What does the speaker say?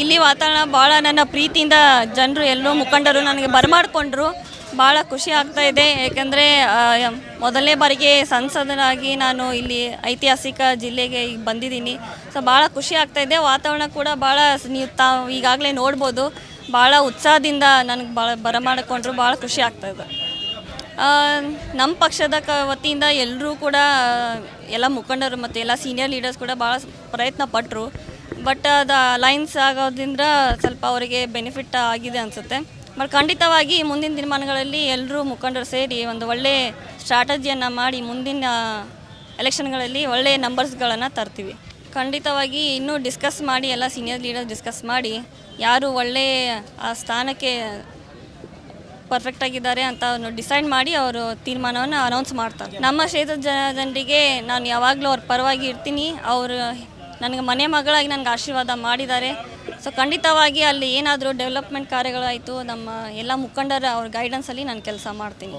ಇಲ್ಲಿ ವಾತಾವರಣ ಭಾಳ ನನ್ನ ಪ್ರೀತಿಯಿಂದ ಜನರು ಎಲ್ಲರೂ ಮುಖಂಡರು ನನಗೆ ಬರಮಾಡಿಕೊಂಡ್ರು. ಭಾಳ ಖುಷಿ ಆಗ್ತಾ ಇದೆ. ಏಕೆಂದರೆ ಮೊದಲನೇ ಬಾರಿಗೆ ಸಂಸದನಾಗಿ ನಾನು ಇಲ್ಲಿ ಐತಿಹಾಸಿಕ ಜಿಲ್ಲೆಗೆ ಈಗ ಬಂದಿದ್ದೀನಿ. ಸೊ ಭಾಳ ಖುಷಿ ಆಗ್ತಾ ಇದೆ. ವಾತಾವರಣ ಕೂಡ ಭಾಳ ನೀವು ತಾವು ಈಗಾಗಲೇ ನೋಡ್ಬೋದು. ಭಾಳ ಉತ್ಸಾಹದಿಂದ ನನಗೆ ಭಾಳ ಬರಮಾಡಿಕೊಂಡ್ರು. ಭಾಳ ಖುಷಿ ಆಗ್ತಾ ಇದೆ. ನಮ್ಮ ಪಕ್ಷದ ಕ, ವತಿಯಿಂದ ಎಲ್ಲರೂ ಕೂಡ ಎಲ್ಲ ಮುಖಂಡರು ಮತ್ತು ಎಲ್ಲ ಸೀನಿಯರ್ ಲೀಡರ್ಸ್ ಕೂಡ ಭಾಳ ಪ್ರಯತ್ನ ಪಟ್ಟರು ಬಟ್ ಅದು ಲೈನ್ಸ್ ಆಗೋದ್ರಿಂದ ಸ್ವಲ್ಪ ಅವರಿಗೆ ಬೆನಿಫಿಟ್ ಆಗಿದೆ ಅನಿಸುತ್ತೆ. ಬಟ್ ಖಂಡಿತವಾಗಿ ಮುಂದಿನ ದಿನಮಾನಗಳಲ್ಲಿ ಎಲ್ಲರೂ ಮುಖಂಡರು ಸೇರಿ ಒಂದು ಒಳ್ಳೆ ಸ್ಟ್ರಾಟಜಿಯನ್ನು ಮಾಡಿ ಮುಂದಿನ ಎಲೆಕ್ಷನ್ಗಳಲ್ಲಿ ಒಳ್ಳೆಯ ನಂಬರ್ಸ್ಗಳನ್ನು ತರ್ತೀವಿ. ಖಂಡಿತವಾಗಿ ಇನ್ನೂ ಡಿಸ್ಕಸ್ ಮಾಡಿ, ಎಲ್ಲ ಸೀನಿಯರ್ ಲೀಡರ್ಸ್ ಡಿಸ್ಕಸ್ ಮಾಡಿ ಯಾರು ಒಳ್ಳೆ ಆ ಸ್ಥಾನಕ್ಕೆ ಪರ್ಫೆಕ್ಟ್ ಆಗಿದ್ದಾರೆ ಅಂತ ಡಿಸೈಡ್ ಮಾಡಿ ಅವರು ತೀರ್ಮಾನವನ್ನು ಅನೌನ್ಸ್ ಮಾಡ್ತಾರೆ. ನಮ್ಮ ಕ್ಷೇತ್ರದ ಜನ ಜನರಿಗೆ ನಾನು ಯಾವಾಗಲೂ ಅವ್ರ ಪರವಾಗಿ ಇರ್ತೀನಿ. ಅವರು ನನಗೆ ಮನೆ ಮಗಳಾಗಿ ನನಗೆ ಆಶೀರ್ವಾದ ಮಾಡಿದ್ದಾರೆ. ಸೊ ಖಂಡಿತವಾಗಿ ಅಲ್ಲಿ ಏನಾದರೂ ಡೆವಲಪ್ಮೆಂಟ್ ಕಾರ್ಯಗಳಾಯಿತು, ನಮ್ಮ ಎಲ್ಲ ಮುಖಂಡರ ಅವ್ರ ಗೈಡೆನ್ಸಲ್ಲಿ ನಾನು ಕೆಲಸ ಮಾಡ್ತೀನಿ.